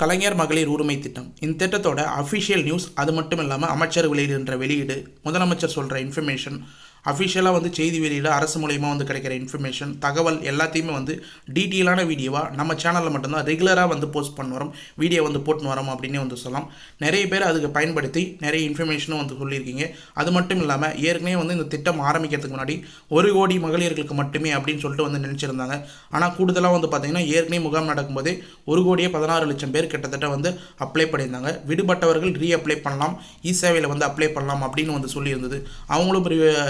கலைஞர் மகளிர் உரிமை திட்டம். இந்த திட்டத்தோட அஃபிஷியல் நியூஸ் அது மட்டும் இல்லாமல் அமைச்சர் வெளியிடுகின்ற வெளியீடு முதலமைச்சர் சொல்கிற இன்ஃபர்மேஷன் அஃபிஷியலாக வந்து செய்தி வெளியில் அரசு மூலயமா வந்து கிடைக்கிற இன்ஃபர்மேஷன் தகவல் எல்லாத்தையுமே வந்து டீட்டெயிலான வீடியோவாக நம்ம சேனலில் மட்டும்தான் ரெகுலராக வந்து போஸ்ட் பண்ண வரோம் வீடியோ வந்து போட்டுன்னு வரோம் அப்படின்னு வந்து சொல்லலாம். நிறைய பேர் அதுக்கு பயன்படுத்தி நிறைய இன்ஃபர்மேஷனும் வந்து சொல்லியிருக்கீங்க. அது மட்டும் இல்லாமல் ஏற்கனவே வந்து இந்த திட்டம் ஆரம்பிக்கிறதுக்கு முன்னாடி ஒரு கோடி மகளிர்களுக்கு மட்டுமே அப்படின்னு சொல்லிட்டு வந்து நினச்சிருந்தாங்க. ஆனால் கூடுதலாக வந்து பார்த்தீங்கன்னா ஏற்கனவே முகாம் நடக்கும்போதே ஒரு கோடியே பதினாறு லட்சம் பேர் கிட்டத்தட்ட வந்து அப்ளை பண்ணியிருந்தாங்க. விடுபட்டவர்கள் ரீ அப்ளை பண்ணலாம் இ சேவையில் வந்து அப்ளை பண்ணலாம் அப்படின்னு வந்து சொல்லியிருந்தது. அவங்களும்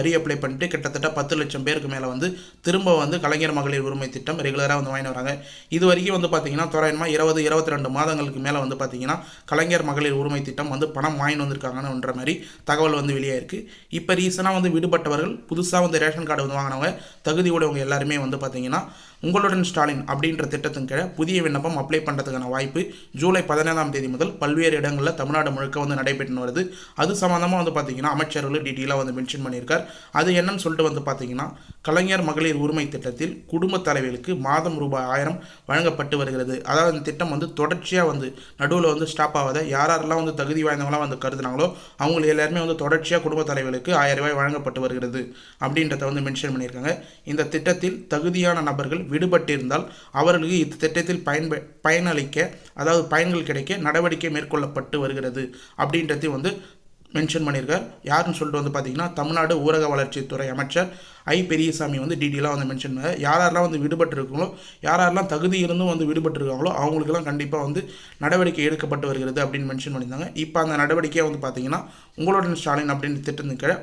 ரீ அப்ளை பண்ணிட்டு கிட்டத்தட்ட பத்து லட்சம் பேருக்கு மேலே வந்து திரும்ப வந்து கலைஞர் மகளிர் உரிமை திட்டம் ரெகுலராக வந்து வாங்கி வராங்க. இது வரைக்கும் வந்து பார்த்தீங்கன்னா தோராயமாக இருபது இருபத்தி ரெண்டு மாதங்களுக்கு மேலே வந்து பார்த்தீங்கன்னா கலைஞர் மகளிர் உரிமை திட்டம் வந்து பணம் வாங்கிட்டு வந்திருக்காங்கன்னு மாதிரி தகவல் வந்து வெளியாயிருக்கு இப்போ ரீசனாக வந்து விடுபட்டவர்கள் புதுசாக வந்து ரேஷன் கார்டு வந்து வாங்கினவங்க தகுதி உடையவங்க எல்லாருமே வந்து பார்த்தீங்கன்னா உங்களுடன் ஸ்டாலின் அப்படின்ற திட்டத்தின் கீழே புதிய விண்ணப்பம் அப்ளை பண்ணுறதுக்கான வாய்ப்பு ஜூலை பதினேழாம் தேதி முதல் பல்வேறு இடங்களில் தமிழ்நாடு முழுக்க வந்து நடைபெற்று வருது. அது சம்மந்தமாக வந்து பார்த்தீங்கன்னா அமைச்சர்கள் டீட்டெயிலாக வந்து மென்ஷன் பண்ணியிருக்கார். அது என்னன்னு சொல்லிட்டு வந்து பார்த்தீங்கன்னா கலைஞர் மகளிர் உரிமை திட்டத்தில் குடும்ப தலைவர்களுக்கு மாதம் ரூபாய் ஆயிரம் வழங்கப்பட்டு வருகிறது. அதாவது இந்த திட்டம் வந்து தொடர்ச்சியாக வந்து நடுவில் வந்து ஸ்டாப் ஆகாத யார் யாரெல்லாம் வந்து தகுதி வாய்ந்தவங்களாம் வந்து கருதுனாங்களோ அவங்க எல்லாருமே வந்து தொடர்ச்சியாக குடும்ப தலைவர்களுக்கு ஆயிரம் ரூபாய் வழங்கப்பட்டு வருகிறது அப்படின்றத வந்து மென்ஷன் பண்ணியிருக்காங்க. இந்த திட்டத்தில் தகுதியான நபர்கள் விடுபட்டிருந்தால் அவர்களுக்கு இத்திட்டத்தில் பயன்ப பயனளிக்க அதாவது பயன்கள் கிடைக்க நடவடிக்கை மேற்கொள்ளப்பட்டு வருகிறது. அப்படின்றதையும் வந்து மென்ஷன் பண்ணியிருக்கார். யாருன்னு சொல்லிட்டு வந்து பார்த்தீங்கன்னா தமிழ்நாடு ஊரக வளர்ச்சித்துறை அமைச்சர் ஐ. பெரியசாமி வந்து டீட்டெயிலாக வந்து மென்ஷன் பண்ணார். யாரெல்லாம் வந்து விடுபட்டிருக்காங்களோ யார் யாரெல்லாம் தகுதி இருந்தும் வந்து விடுபட்டிருக்காங்களோ அவங்களுக்கெல்லாம் கண்டிப்பாக வந்து நடவடிக்கை எடுக்கப்பட்டு வருகிறது அப்படின்னு மென்ஷன் பண்ணியிருந்தாங்க. இப்போ அந்த நடவடிக்கையை வந்து பார்த்தீங்கன்னா உங்களுடன் ஸ்டாலின் அப்படின்னு திட்டத்தின் கீழே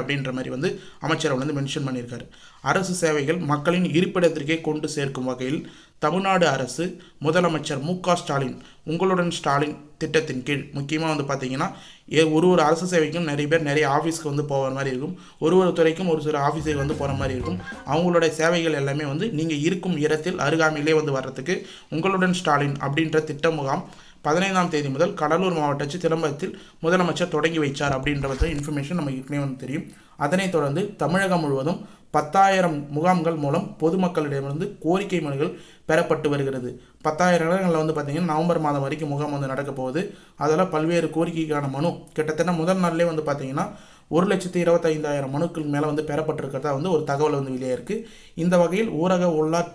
அப்படின்ற மாதிரி வந்து அமைச்சர் வந்து மென்ஷன் பண்ணியிருக்காரு. அரசு சேவைகள் மக்களின் இருப்பிடத்திற்கே கொண்டு சேர்க்கும் வகையில் தமிழ்நாடு அரசு முதலமைச்சர் மு க ஸ்டாலின் உங்களுடன் ஸ்டாலின் திட்டத்தின் கீழ். முக்கியமாக வந்து பார்த்தீங்கன்னா ஏ ஒரு ஒரு அரசு சேவைக்கும் நிறைய பேர் நிறைய ஆஃபீஸ்க்கு வந்து போகிற மாதிரி இருக்கும். ஒரு ஒரு துறைக்கும் ஒரு சில ஆஃபீஸுக்கு வந்து போகிற மாதிரி இருக்கும். அவங்களோட சேவைகள் எல்லாமே வந்து நீங்கள் இருக்கும் இடத்தில் அருகாமையிலே வந்து வர்றதுக்கு உங்களுடன் ஸ்டாலின் அப்படின்ற திட்ட முகாம் பதினைந்தாம் தேதி முதல் கடலூர் மாவட்ட சிதம்பரத்தில் முதலமைச்சர் தொடங்கி வைச்சார் அப்படின்றத இன்ஃபர்மேஷன் நமக்கு ஏற்கனவே வந்து தெரியும். அதனைத் தொடர்ந்து தமிழகம் முழுவதும் பத்தாயிரம் முகாம்கள் மூலம் பொதுமக்களிடமிருந்து கோரிக்கை மனுகள் பெறப்பட்டு வருகிறது. பத்தாயிரம் இடங்களில் வந்து பார்த்திங்கன்னா நவம்பர் மாதம் வரைக்கும் முகாம் வந்து நடக்க போகுது. அதில் பல்வேறு கோரிக்கைக்கான மனு கிட்டத்தட்ட முதல் நாள்லேயே வந்து பார்த்திங்கன்னா ஒரு லட்சத்தி இருபத்தைந்தாயிரம் மனுக்கள் மேலே வந்து பெறப்பட்டிருக்கிறதா வந்து ஒரு தகவல் வந்து வெளியே இருக்குது இந்த வகையில் ஊரக உள்ளார்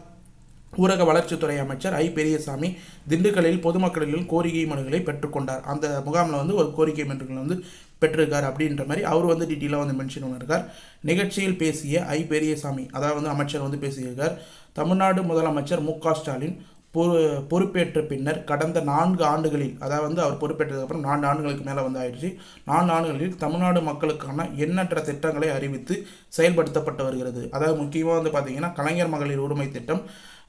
ஊரக வளர்ச்சித்துறை அமைச்சர் ஐ. பெரியசாமி திண்டுக்கல்லில் பொதுமக்களில் கோரிக்கை மனுக்களை பெற்றுக்கொண்டார் அந்த முகாமில் வந்து ஒரு கோரிக்கை மனுக்களை வந்து பெற்றிருக்கார் அப்படின்ற மாதிரி அவர் வந்து டீட்டெயிலாக வந்து மென்ஷன் பண்ணியிருக்கார் நிகழ்ச்சியில் பேசிய ஐ. பெரியசாமி அதாவது வந்து அமைச்சர் வந்து பேசியிருக்கார். தமிழ்நாடு முதலமைச்சர் மு. க. ஸ்டாலின் பொறு பொறுப்பேற்ற பின்னர் கடந்த நான்கு ஆண்டுகளில் அதாவது வந்து அவர் பொறுப்பேற்றதுக்கப்புறம் நான்கு ஆண்டுகளுக்கு மேலே வந்து ஆயிடுச்சு. நான்கு ஆண்டுகளில் தமிழ்நாடு மக்களுக்கான எண்ணற்ற திட்டங்களை அறிவித்து செயல்படுத்தப்பட்டு வருகிறது. அதாவது முக்கியமாக வந்து பார்த்திங்கன்னா கலைஞர் மகளிர் உரிமை திட்டம்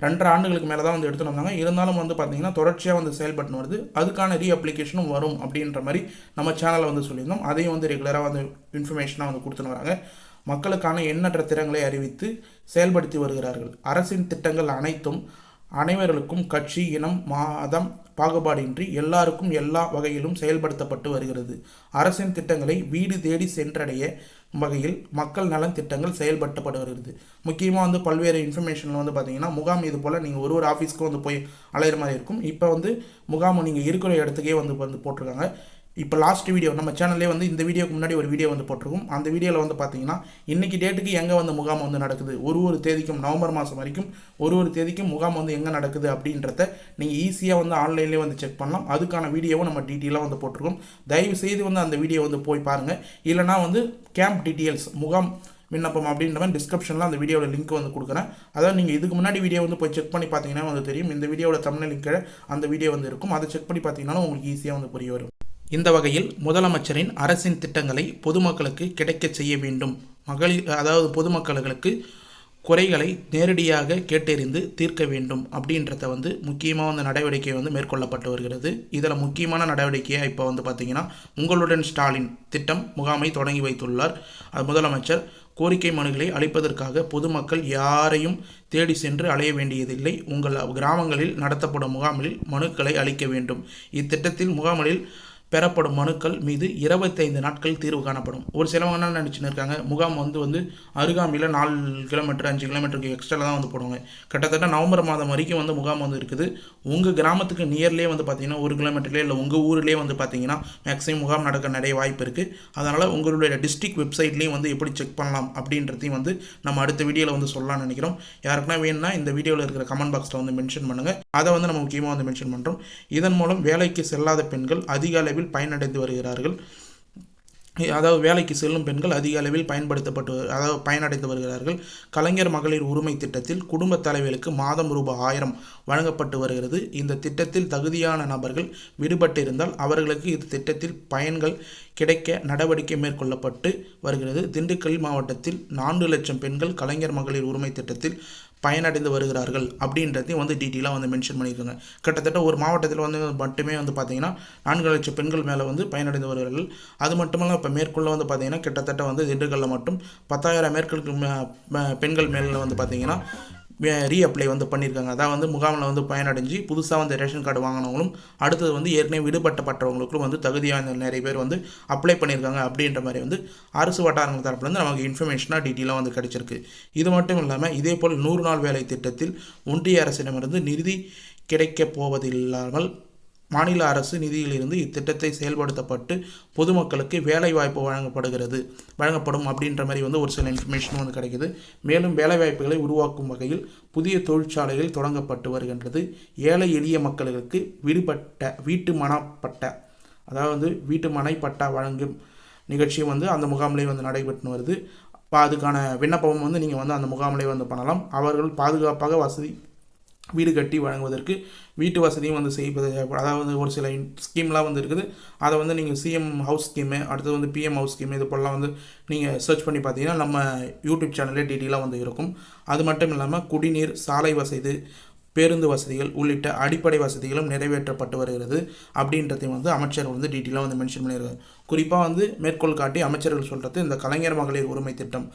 ரெண்டரை ஆண்டுகளுக்கு மேலே தான் வந்து எடுத்துகிட்டு வந்தாங்க. இருந்தாலும் வந்து பார்த்திங்கன்னா தொடர்ச்சியாக வந்து செயல்பட்டு வருது. அதுக்கான ரீ அப்ளிகேஷனும் வரும் அப்படின்ற மாதிரி நம்ம சேனலில் வந்து சொல்லியிருந்தோம். அதையும் வந்து ரெகுலராக வந்து இன்ஃபர்மேஷனாக வந்து கொடுத்துன்னு வராங்க. மக்களுக்கான எண்ணற்ற திறங்களை அறிவித்து செயல்படுத்தி வருகிறார்கள். அரசின் திட்டங்கள் அனைத்தும் அனைவர்களுக்கும் கட்சி இனம் மாதம் பாகுபாடின்றி எல்லாருக்கும் எல்லா வகையிலும் செயல்படுத்தப்பட்டு வருகிறது. அரசின் திட்டங்களை வீடு தேடி சென்றடைய வகையில் மக்கள் நலன் திட்டங்கள் செயல்படுத்தப்பட வருகிறது முக்கியமாக வந்து பல்வேறு இன்ஃபர்மேஷனில் வந்து பார்த்தீங்கன்னா முகாம் இது போல் நீங்கள் ஒரு ஒரு ஆஃபீஸ்க்கும் வந்து போய் அலையிற மாதிரி இருக்கும். இப்போ வந்து முகாம் நீங்கள் இருக்கிற இடத்துக்கே வந்து வந்து போட்டிருக்காங்க. இப்போ லாஸ்ட் வீடியோ நம்ம சேனல்லே வந்து இந்த வீடியோக்கு முன்னாடி ஒரு வீடியோ வந்து போட்டிருக்கும். அந்த வீடியோவில் வந்து பார்த்தீங்கன்னா இன்றைக்கி டேட்டுக்கு எங்கே வந்து முகாம் வந்து நடக்குது? ஒரு ஒரு தேதிக்கும் நவம்பர் மாதம் வரைக்கும் ஒரு ஒரு தேதிக்கும் முகாம் வந்து எங்கே நடக்குது அப்படின்றத நீங்கள் ஈஸியாக வந்து ஆன்லைன்லேயே வந்து செக் பண்ணலாம். அதுக்கான வீடியோவும் நம்ம டீட்டெயிலாக வந்து போட்டிருக்கோம். தயவு செய்து வந்து அந்த வீடியோ வந்து போய் பாருங்கள் இல்லைனா வந்து கேம்ப் டீட்டெயில்ஸ் முகாம் விண்ணப்பம் அப்படின்ற மாதிரி டிஸ்கிரிப்ஷனில் அந்த வீடியோட லிங்க் வந்து கொடுக்குறேன். அதாவது நீங்கள் இதுக்கு முன்னாடி வீடியோ வந்து போய் செக் பண்ணி பார்த்தீங்கன்னா வந்து தெரியும். இந்த வீடியோட தமிழ் லிங்க்கில் அந்த வீடியோ வந்து இருக்கும். அதை செக் பண்ணி பார்த்தீங்கன்னா உங்களுக்கு ஈஸியாக வந்து புரிய வரும். இந்த வகையில் முதலமைச்சரின் அரசின் திட்டங்களை பொதுமக்களுக்கு கிடைக்கச் செய்ய வேண்டும். மகளிர் அதாவது பொதுமக்களுக்கு குறைகளை நேரடியாக கேட்டறிந்து தீர்க்க வேண்டும் அப்படின்றத வந்து முக்கியமாக வந்து நடவடிக்கை வந்து மேற்கொள்ளப்பட்டு வருகிறது. இதில் முக்கியமான நடவடிக்கையாக இப்போ வந்து பார்த்திங்கன்னா உங்களுடன் ஸ்டாலின் திட்டம் முகாமை தொடங்கி வைத்துள்ளார். அது முதலமைச்சர் கோரிக்கை மனுக்களை அளிப்பதற்காக பொதுமக்கள் யாரையும் தேடி சென்று அலைய வேண்டியதில்லை. உங்கள் கிராமங்களில் நடத்தப்படும் முகாமில் மனுக்களை அளிக்க வேண்டும். இத்திட்டத்தில் முகாம்களில் பெறப்படும் மனுக்கள் மீது இருபத்தைந்து நாட்கள் தீர்வு காணப்படும். ஒரு சிலவங்க என்ன நினச்சின்னு இருக்காங்க முகாம் வந்து வந்து அருகாமையில் நாலு கிலோமீட்டர் அஞ்சு கிலோமீட்டருக்கு எக்ஸ்ட்ரா தான் வந்து போடுவாங்க. கிட்டத்தட்ட நவம்பர் மாதம் வரைக்கும் வந்து முகாம் வந்து இருக்குது. உங்கள் கிராமத்துக்கு நியர்லேயே வந்து பார்த்தீங்கன்னா ஒரு கிலோமீட்டர்லேயே இல்லை உங்கள் ஊர்லேயே வந்து பார்த்தீங்கன்னா மேக்ஸிமம் முகாம் நடக்க நிறைய வாய்ப்பு இருக்குது அதனால் உங்களுடைய டிஸ்ட்ரிக்ட் வெப்சைட்லேயும் வந்து எப்படி செக் பண்ணலாம் அப்படின்றதையும் வந்து நம்ம அடுத்த வீடியோவில் வந்து சொல்லலாம்னு நினைக்கிறோம். யாருக்குன்னா வேணும்னா இந்த வீடியோவில் இருக்கிற கமெண்ட் பாக்ஸில் வந்து மென்ஷன் பண்ணுங்கள் அதை வந்து நம்ம முக்கியமாக வந்து மென்ஷன் பண்ணுறோம் இதன் மூலம் வேலைக்கு செல்லாத பெண்கள் அதிக அளவில் பயனடைந்து வருகிறார்கள். அதாவது வேலைக்கு செல்லும் பெண்கள் அதிக அளவில் பயன்படுத்தப்பட்டு அதாவது பயனடைந்து வருகிறார்கள். கலைஞர் மகளிர் உரிமை திட்டத்தில் குடும்ப தலைவர்களுக்கு மாதம் ரூபாய் ஆயிரம் வழங்கப்பட்டு வருகிறது. இந்த திட்டத்தில் தகுதியான நபர்கள் விடுபட்டிருந்தால் அவர்களுக்கு இந்த திட்டத்தில் பயன்கள் கிடைக்க நடவடிக்கை மேற்கொள்ளப்பட்டு வருகிறது. திண்டுக்கல் மாவட்டத்தில் நான்கு லட்சம் பெண்கள் கலைஞர் மகளிர் உரிமை திட்டத்தில் பயனடைந்து வருகிறார்கள் அப்படின்றதையும் வந்து டீட்டெயிலாக வந்து மென்ஷன் பண்ணியிருக்காங்க. கிட்டத்தட்ட ஒரு மாவட்டத்தில் வந்து மட்டுமே வந்து பார்த்திங்கன்னா நான்கு லட்சம் பெண்கள் மேலே வந்து பயனடைந்து வருகிறார்கள். அது மட்டுமல்ல இப்போ மேற்கொள்ள வந்து பார்த்திங்கன்னா கிட்டத்தட்ட வந்து திண்டுக்கல்லில் மட்டும் பத்தாயிரம் மேற்கொள்ளுக்கு மே- பெண்கள் மேலே வந்து பார்த்திங்கன்னா ரீஅப்ளை வந்து பண்ணியிருக்காங்க அதான் வந்து முகாமில் வந்து பயனடைஞ்சு புதுசாக வந்து ரேஷன் கார்டு வாங்கினவங்களும் அடுத்தது வந்து ஏற்கனவே விடுபட்டப்பட்டவங்களுக்கும் வந்து தகுதியான நிறைய பேர் வந்து அப்ளை பண்ணியிருக்காங்க அப்படின்ற மாதிரி வந்து அரசு வட்டாரங்கள் தரப்புலேருந்து நமக்கு இன்ஃபர்மேஷனாக டீட்டெயிலாக வந்து கிடைச்சிருக்கு. இது மட்டும் இல்லாமல் இதே போல் நூறு நாள் வேலை திட்டத்தில் ஒன்றிய அரசிடமிருந்து நிதி கிடைக்கப் போவதில்லாமல் மாநில அரசு நிதியிலிருந்து இத்திட்டத்தை செயல்படுத்தப்பட்டு பொதுமக்களுக்கு வேலைவாய்ப்பு வழங்கப்படுகிறது. வழங்கப்படும் அப்படின்ற மாதிரி வந்து ஒரு சில இன்ஃபர்மேஷன் வந்து கிடைக்குது. மேலும் வேலைவாய்ப்புகளை உருவாக்கும் வகையில் புதிய தொழிற்சாலைகள் தொடங்கப்பட்டு வருகின்றது. ஏழை எளிய மக்களுக்கு விடுபட்ட வீட்டு மனப்பட்ட அதாவது வீட்டு மனை பட்டா வழங்கும் நிகழ்ச்சியும் வந்து அந்த முகாமிலே வந்து நடைபெற்று வருது. அதுக்கான விண்ணப்பம் வந்து நீங்கள் வந்து அந்த முகாமிலே வந்து பண்ணலாம். அவர்கள் பாதுகாப்பாக வசதி வீடு கட்டி வழங்குவதற்கு வீட்டு வசதியும் வந்து செய்வது அதாவது ஒரு சில ஸ்கீம்லாம் வந்து இருக்குது. அதை வந்து நீங்கள் சிஎம் ஹவுஸ் ஸ்கீமு அடுத்தது வந்து பிஎம் ஹவுஸ் ஸ்கீம் இது போலலாம் வந்து நீங்கள் சர்ச் பண்ணி பார்த்தீங்கன்னா நம்ம யூடியூப் சேனல்லே டீட்டெயிலாக வந்து இருக்கும். அது மட்டும் இல்லாமல் குடிநீர் சாலை வசதி பேருந்து வசதிகள் உள்ளிட்ட அடிப்படை வசதிகளும் நிறைவேற்றப்பட்டு வருகிறது. அப்படின்றதையும் வந்து அமைச்சர் வந்து டீட்டெயிலாக வந்து மென்ஷன் பண்ணியிருக்காரு. குறிப்பாக வந்து மேற்கோள் காட்டி அமைச்சர்கள் சொல்கிறது இந்த கலைஞர் மகளிர் உரிமை திட்டம்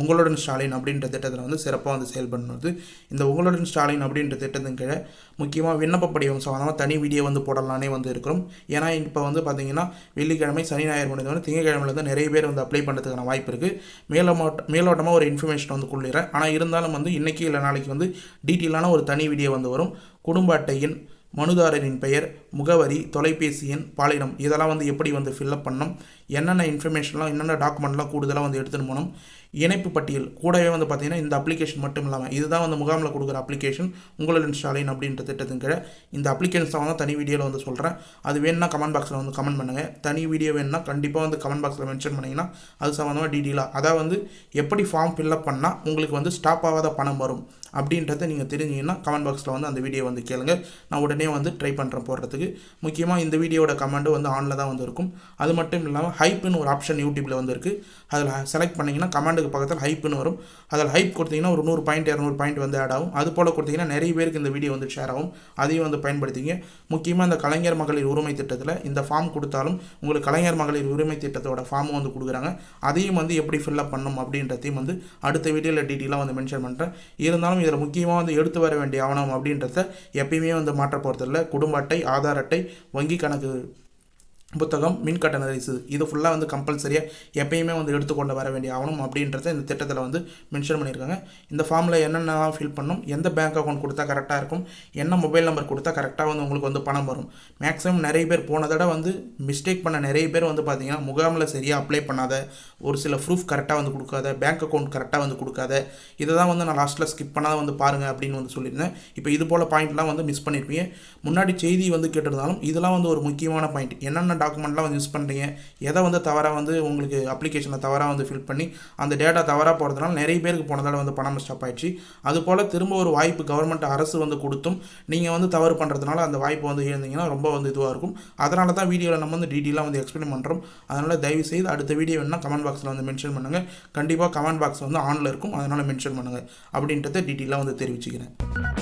உங்களுடன் ஸ்டாலின் அப்படின்ற திட்டத்தில் வந்து சிறப்பாக வந்து செயல்படுறது இந்த உங்களுடன் ஸ்டாலின் அப்படின்ற திட்டத்தின் கீழே முக்கியமாக விண்ணப்ப படிவம் சம்மந்தமாக தனி வீடியோ வந்து போடலானே வந்து இருக்கிறோம். ஏன்னா இப்போ வந்து பார்த்தீங்கன்னா வெள்ளிக்கிழமை சனி ஞாயிறு முடிந்து வந்து திங்கக்கிழமையில் வந்து நிறைய பேர் வந்து அப்ளை பண்ணுறதுக்கான வாய்ப்பு இருக்குது மேலோட்ட மேலோட்டமாக ஒரு இன்ஃபர்மேஷன் வந்து கொள்ளிடுறேன் ஆனால் இருந்தாலும் வந்து இன்றைக்கி இல்லை நாளைக்கு வந்து டீட்டெயிலான ஒரு தனி வீடியோ வந்து வரும். குடும்ப அட்டையின் மனுதாரரின் பெயர் முகவரி தொலைபேசி எண் பாலினம் இதெல்லாம் வந்து எப்படி வந்து ஃபில்லப் பண்ணணும் என்னென்ன இன்ஃபர்மேஷன்லாம் என்னென்ன டாக்குமெண்ட்லாம் கூடுதலாக வந்து எடுத்துகிட்டு போகணும் இணைப்பு பட்டியல். கூடவே வந்து பார்த்தீங்கன்னா இந்த அப்ளிகேஷன் மட்டும் இல்லாமல் இதுதான் வந்து முகாமில் கொடுக்குற அப்ளிகேஷன் உங்களுடன் ஸ்டாலின் அப்படின்ற திட்டத்தின் கீழே இந்த அப்ளிகேஷன் தான் தனி வீடியோவில் வந்து சொல்கிறேன் அது வேணும்னா கமெண்ட் பாக்ஸில் வந்து கமெண்ட் பண்ணுங்கள் தனி வீடியோ வேணும்னா கண்டிப்பாக வந்து கமெண்ட் பாக்ஸில் மென்ஷன் பண்ணிங்கன்னா அது சம்மந்தமாக டீட்டெயிலாக அதாவது வந்து எப்படி ஃபார்ம் ஃபில்அப் பண்ணால் உங்களுக்கு வந்து ஸ்டாப் ஆகாத பணம் வரும் அப்படின்றத நீங்கள் தெரிஞ்சீங்கன்னா கமெண்ட் பாக்ஸில் வந்து அந்த வீடியோ வந்து கேளுங்க. நான் உடனே வந்து ட்ரை பண்ணுறேன் போடுறதுக்கு. முக்கியமாக இந்த வீடியோட கமெண்ட்டு வந்து ஆனில் தான் வந்து இருக்கும். அது மட்டும் இல்லாமல் ஹைப்புன்னு ஒரு ஆப்ஷன் யூடியூப்பில் வந்து இருக்குது அதில் செலக்ட் பண்ணிங்கன்னா கமெண்டுக்கு பக்கத்தில் ஹைப்புன்னு வரும். அதில் ஹைப் கொடுத்தீங்கன்னா ஒரு நூறு பாயிண்ட் இரநூறு பாயிண்ட் வந்து ஆட் ஆகும். அது போல் கொடுத்தீங்கன்னா நிறைய பேருக்கு இந்த வீடியோ வந்து ஷேர் ஆகும். அதையும் வந்து பயன்படுத்திங்க. முக்கியமாக இந்த கலைஞர் மகளிர் உரிமை திட்டத்தில் இந்த ஃபார்ம் கொடுத்தாலும் உங்களுக்கு கலைஞர் மகளிர் உரிமை திட்டத்தோட ஃபார்மும் வந்து கொடுக்குறாங்க. அதையும் வந்து எப்படி ஃபில்அப் பண்ணும் அப்படின்றதையும் வந்து அடுத்த வீடியோவில் டீட்டெயிலாக வந்து மென்ஷன் பண்ணுறேன் இருந்தாலும் இதில் முக்கியமாக வந்து எடுத்து வர வேண்டிய ஆவணம் அப்படின்றத எப்பயுமே வந்து மாற்ற போகிறதில்ல குடும்ப அட்டை ஆதார் அட்டை வங்கி கணக்கு புத்தகம் மின் கட்டண இது ஃபுல்லாக வந்து கம்பல்சரியாக எப்பயுமே வந்து எடுத்துக்கொண்டு வர வேண்டிய ஆகணும் அப்படின்றத இந்த திட்டத்தில் வந்து மென்ஷன் பண்ணியிருக்காங்க. இந்த ஃபார்மில் என்னென்னலாம் ஃபில் பண்ணணும் எந்த பேங்க் அக்கௌண்ட் கொடுத்தா கரெக்டாக இருக்கும் என்ன மொபைல் நம்பர் கொடுத்தா கரெக்டாக வந்து உங்களுக்கு வந்து பணம் வரும். மேக்ஸிமம் நிறைய பேர் போன தடவை வந்து மிஸ்டேக் பண்ண நிறைய பேர் வந்து பார்த்தீங்கன்னா முகாமில் சரியாக அப்ளை பண்ணாத ஒரு சில ப்ரூஃப் கரெக்டாக வந்து கொடுக்காத பேங்க் அக்கௌண்ட் கரெக்டாக வந்து கொடுக்காத இதை தான் வந்து நான் லாஸ்ட்டில் ஸ்கிப் பண்ணாத வந்து பாருங்கள் அப்படின்னு வந்து சொல்லியிருந்தேன். இப்போ இது போல் பாயிண்ட்லாம் வந்து மிஸ் பண்ணியிருப்பீங்க முன்னாடி செய்தி வந்து கேட்டிருந்தாலும் இதெல்லாம் வந்து ஒரு முக்கியமான பாயிண்ட் என்னென்ன டாக்குமெண்ட்லாம் வந்து யூஸ் பண்ணுறீங்க எதை வந்து தவறாக வந்து உங்களுக்கு அப்ளிகேஷனில் தவறாக வந்து ஃபில் பண்ணி அந்த டேட்டா தவறாக போகிறதுனால நிறைய பேருக்கு போன தடவை வந்து பணம் ஸ்டாப் ஆயிடுச்சு. அது போல் திரும்ப ஒரு வாய்ப்பு கவர்மெண்ட் அரசு வந்து கொடுத்தும் நீங்கள் வந்து தவறு பண்ணுறதுனால அந்த வாய்ப்பு வந்து இருந்தீங்கன்னா ரொம்ப வந்து இதுவாக இருக்கும். அதனால தான் வீடியோவில் நம்ம வந்து டீட்டெயிலாக வந்து எக்ஸ்பிளைன் பண்ணுறோம் அதனால் தயவு செய்து அடுத்த வீடியோ வேணால் கமெண்ட் பாக்ஸில் வந்து மென்ஷன் பண்ணுங்கள் கண்டிப்பாக கமெண்ட் பாக்ஸ் வந்து ஆனில் இருக்கும். அதனால் மென்ஷன் பண்ணுங்கள் அப்படின்றத டீட்டெயிலாக வந்து தெரிவிச்சுக்கிறேன்.